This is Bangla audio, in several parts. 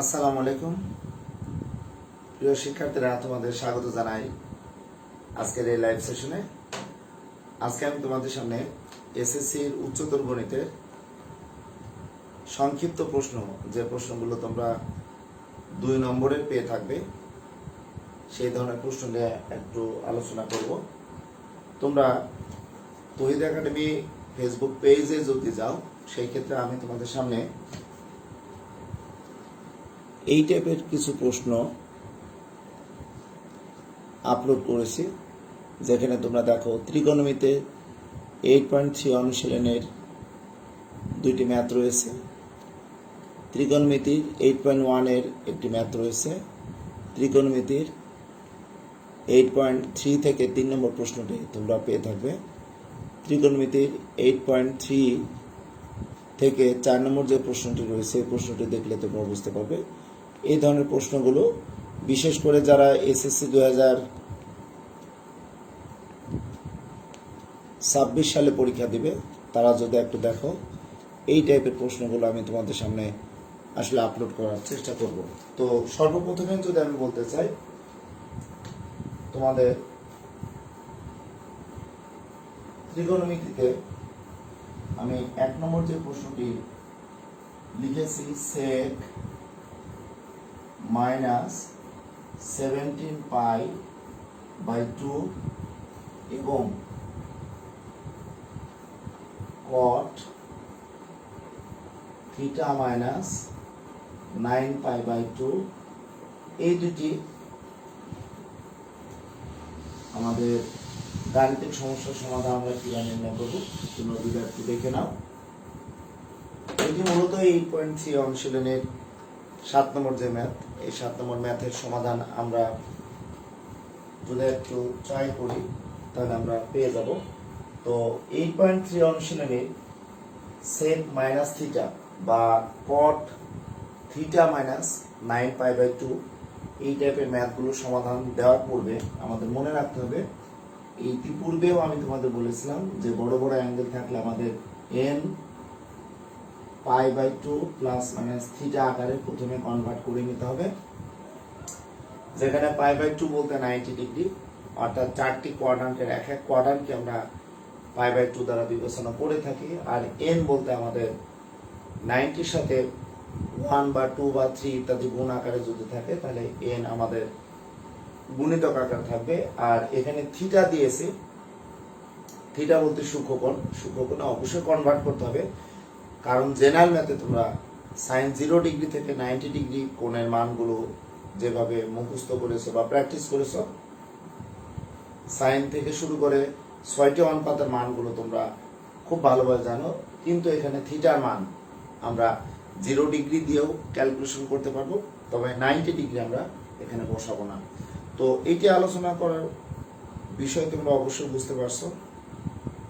আসসালামু আলাইকুম। প্রিয় শিক্ষার্থীরা, তোমাদের স্বাগত জানাই আজকের এই লাইভ সেশনে আজকে আমি তোমাদের সামনে এসএসসির উচ্চতর গণিতের সংক্ষিপ্ত প্রশ্ন, যে প্রশ্নগুলো তোমরা দুই নম্বরের পেয়ে থাকবে, সেই ধরনের প্রশ্ন নিয়ে একটু আলোচনা করব। তোমরা তহিদ একাডেমি ফেসবুক পেজে যদি যাও, সেই ক্ষেত্রে আমি তোমাদের সামনে এই টাইপের কিছু প্রশ্ন আপলোড করেছি। যেখানে তোমরা দেখো ত্রিকোণমিতে এইট পয়েন্ট থ্রি অনুশীলনের দুইটি ম্যাথ রয়েছে। ত্রিকোণমিতির এইট পয়েন্ট ওয়ানের একটি ম্যাথ রয়েছে। ত্রিকোণমিতির এইট পয়েন্ট থ্রি থেকে তিন নম্বর প্রশ্নটি তোমরা পেয়ে থাকবে। ত্রিকোণমিতির এইট পয়েন্ট থ্রি থেকে চার নম্বর যে প্রশ্নটি রয়েছে, এই প্রশ্নটি দেখলে তোমরা বুঝতে পারবে এই ধরনের প্রশ্নগুলো, বিশেষ করে যারা এসএসসি দু হাজার ছাব্বিশ সালে পরীক্ষা দিবে, তারা যদি একটু দেখো, এই টাইপের প্রশ্নগুলো আমি তোমাদের সামনে আসলে আপলোড করার চেষ্টা করব। তো সর্বপ্রথমে যদি আমি বলতে চাই, তোমাদের ত্রিকোণমিতিতে আমি এক নম্বর যে প্রশ্নটি লিখেছি, sec minus seventeen pi by two এবং cot theta minus nine pi by two. এই দুটি আমাদের গাণিতিক সমস্যার সমাধান আমরা কীভাবে নির্ণয় করব? তোমরা একটু দেখে নাও। এটি মূলত এইট পয়েন্ট থ্রি অনুশীলনের সাত নম্বর যে ম্যাথ, এই সাত নম্বর ম্যাথের সমাধান আমরা যদি একটু ট্রাই করি, তাহলে আমরা পেয়ে যাব। তো এইট পয়েন্ট থ্রি অনুশীলনে সেক মাইনাস থিটা বা cot theta minus nine pi by two এই টাইপের ম্যাথগুলো সমাধান দেওয়ার পূর্বে আমাদের মনে রাখতে হবে ইতিপূর্বেও আমি তোমাদের বলেছিলাম যে বড় বড় অ্যাঙ্গেল থাকলে আমাদের n pi by two plus minus theta আকারে প্রথমে কনভার্ট করে নিতে হবে। যেখানে পাই বাই টু বলতে নাইনটি ডিগ্রি অর্থাৎ চারটি কোয়াড্রান্টের এক এক কোয়াড্রান্টকে আমরা পাই বাই টু দ্বারা বিবেচনা করে থাকি। আর এন বলতে আমাদের নাইনটির সাথে ওয়ান বা টু বা থ্রি ইত্যাদি গুণ আকারে যদি থাকে, তাহলে এন আমাদের গুণিতক আকার থাকবে। আর এখানে থিটা দিয়েছে। থিটা বলতে সূক্ষ্মকোণ। সূক্ষ্মকোণে অবশ্যই কনভার্ট করতে হবে। কারণ জেনারেল ম্যাথে তোমরা সাইন জিরো ডিগ্রি থেকে নাইনটি ডিগ্রি কোণের মানগুলো যেভাবে মুখস্থ করেছ বা প্র্যাকটিস করেছ সাইন থেকে শুরু করে ছয়টি অনুপাতের মানগুলো তোমরা খুব ভালোভাবে জানো। কিন্তু এখানে থিটার মান আমরা জিরো ডিগ্রি দিয়েও ক্যালকুলেশন করতে পারব, তবে নাইনটি ডিগ্রি আমরা এখানে বসাবো না। তো এটি আলোচনা করার বিষয় তোমরা অবশ্যই বুঝতে পারছ।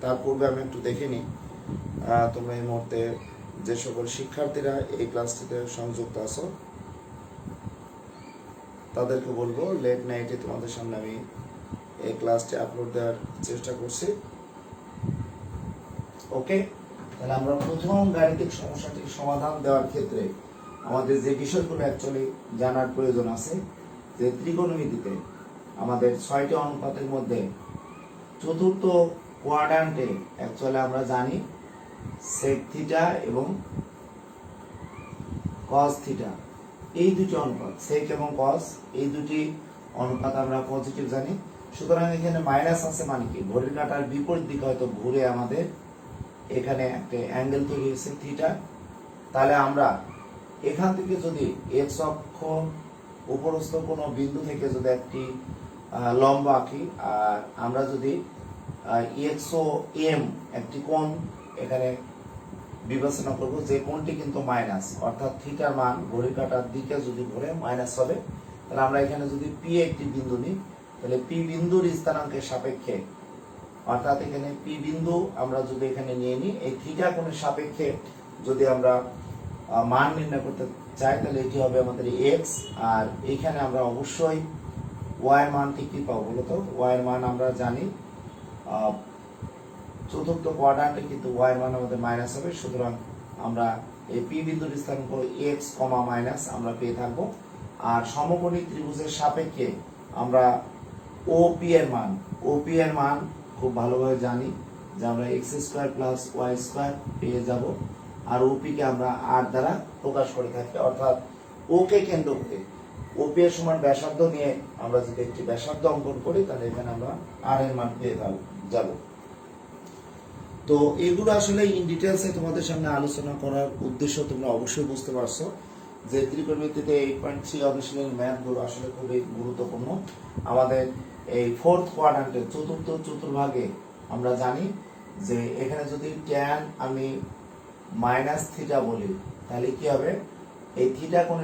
তার পূর্বে আমি একটু দেখে নিই। তোমরা এই মুহূর্তে যে সকল শিক্ষার্থীরা এই ক্লাসটিতে সংযুক্ত আছো, তাদেরকে বলব লেট নাইটে তোমাদের সামনে আমি এই ক্লাসটি আপলোড দেওয়ার চেষ্টা করছি। ওকে তাহলে আমরা প্রথম গাণিতিক সমস্যাটির সমাধান দেওয়ার ক্ষেত্রে আমাদের যে বিষয়গুলো অ্যাকচুয়ালি জানার প্রয়োজন আছে, যে ত্রিকোণমিতিতে আমাদের ছয়টি অনুপাতের মধ্যে চতুর্থ কোয়াড্রান্টে অ্যাকচুয়ালি আমরা জানি সেক থিটা এবং কস থিটা এই দুটি অনুপাত সেক এবং কস এই দুটি অনুপাত আমরা পজিটিভ জানি। সুতরাং এখানে মাইনাস আছে মানে কি? ঘড়ির কাঁটার বিপরীত দিকে হয়তো ঘুরে আমাদের এখানে একটা অ্যাঙ্গেল তৈরি হয়েছে থিটা তাহলে আমরা এখান থেকে যদি এক্স অক্ষ উপরস্থ কোনো বিন্দু থেকে যদি একটি লম্ব আঁকি, আর আমরা যদি এক্স ও এম একটি কোণ এখানে বিবেচনা করব যে কোনটি কিন্তু মাইনাস অর্থাৎ থিটার মান ঘড়ির কাঁটার দিকে যদি ঘুরে মাইনাস হবে, তাহলে আমরা এখানে যদি পি একটি বিন্দু নিই, তাহলে পি বিন্দুর স্থানাঙ্কের সাপেক্ষে, অর্থাৎ এখানে পি বিন্দু আমরা যদি এখানে নিয়ে নিই, এই থিটা কোণের সাপেক্ষে যদি আমরা মান নির্ণয় করতে চাই, তাহলে এটি হবে আমাদের এক্স আর এখানে আমরা অবশ্যই ওয়াই এর মানটি কি পাবো বলতো? ওয়াই মান আমরা জানি চতুর্থ কোয়াড্রান্টে কিন্তু ওয়াই মান আমাদের মাইনাস হবে, সুতরাং আমরা এই পি বিন্দুর স্থানাঙ্ক এক্স কমা মাইনাস আমরা পেয়ে থাকব। আর সমকোণী ত্রিভুজের সাপেক্ষে আমরা ওপি এর মান ওপি এর মান খুব ভালোভাবে জানি যে আমরা X square plus Y square পেয়ে যাব। আর ওপি কে আমরা আর দ্বারা প্রকাশ করে থাকি। অর্থাৎ ওকে কেন্দ্র করে ওপি এর সমান ব্যাসার্ধ নিয়ে আমরা যদি একটি ব্যাসার্ধ অঙ্কন করি, তাহলে এখানে আমরা আর এর মান পেয়ে যাব। তো এগুলো আসলে ইন ডিটেলসে তোমাদের সামনে আলোচনা করার উদ্দেশ্য তোমরা অবশ্যই বুঝতে পারছ যে ত্রিকোণমিতিতে এইট পয়েন্ট থ্রি অনুশীলনের ম্যাথগুলো আসলে খুবই গুরুত্বপূর্ণ। আমাদের এই ফোর্থ কোয়াড্রান্টে চতুর্থ চতুর্ভাগে আমরা জানি যে এখানে যদি ট্যান আমি মাইনাস থিটা বলি, তাহলে কি হবে? এই থিটা কোণের